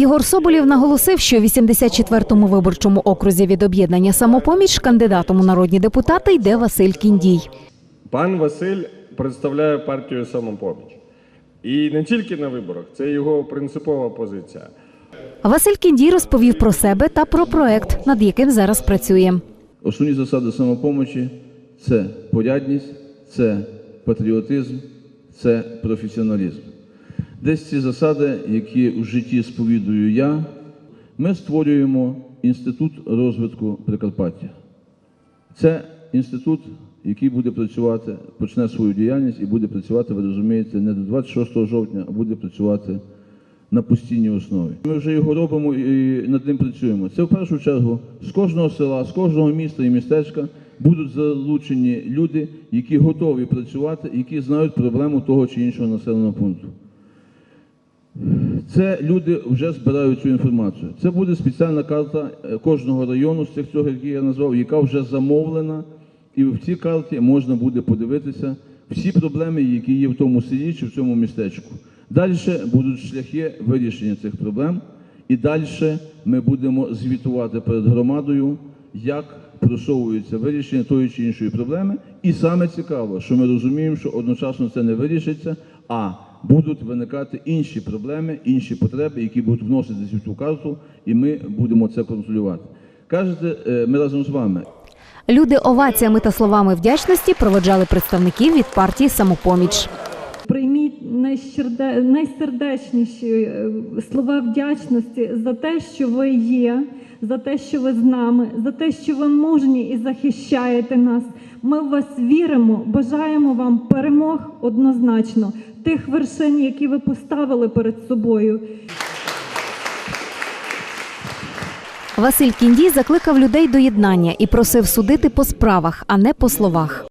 Єгор Соболєв наголосив, що в 84-му виборчому окрузі від об'єднання самопоміч кандидатом у народні депутати йде Василь Кіндій. Пан Василь представляє партію самопоміч. І не тільки на виборах, це його принципова позиція. Василь Кіндій розповів про себе та про проект, над яким зараз працює. Основні засади самопомочі це порядність, це патріотизм, це професіоналізм. Десь ці засади, які в житті сповідую я, ми створюємо інститут розвитку Прикарпаття. Це інститут, який буде працювати, почне свою діяльність і буде працювати, ви розумієте, не до 26 жовтня, а буде працювати на постійній основі. Ми вже його робимо і над ним працюємо. Це в першу чергу з кожного села, з кожного міста і містечка будуть залучені люди, які готові працювати, які знають проблему того чи іншого населеного пункту. Це люди вже збирають цю інформацію. Це буде спеціальна карта е, кожного району з цих цього, які я назвав, яка вже замовлена, і в цій карті можна буде подивитися всі проблеми, які є в тому селі чи в цьому містечку. Далі будуть шляхи вирішення цих проблем, і далі ми будемо звітувати перед громадою, як просовується вирішення тої чи іншої проблеми. І саме цікаво, що ми розуміємо, що одночасно це не вирішиться, а будуть виникати інші проблеми, інші потреби, які будуть вноситися в цю карту, і ми будемо це контролювати. Кажете, е, ми разом з вами. Люди оваціями та словами вдячності проведжали представників від партії самопоміч. Прийміть найщерде- найсердечніші е, слова вдячності за те, що ви є, за те, що ви з нами, за те, що ви мужні і захищаєте нас. Ми в вас віримо, бажаємо вам перемог однозначно, тих вершин, які ви поставили перед собою. Василь Кіндій закликав людей до єднання і просив судити по справах, а не по словах.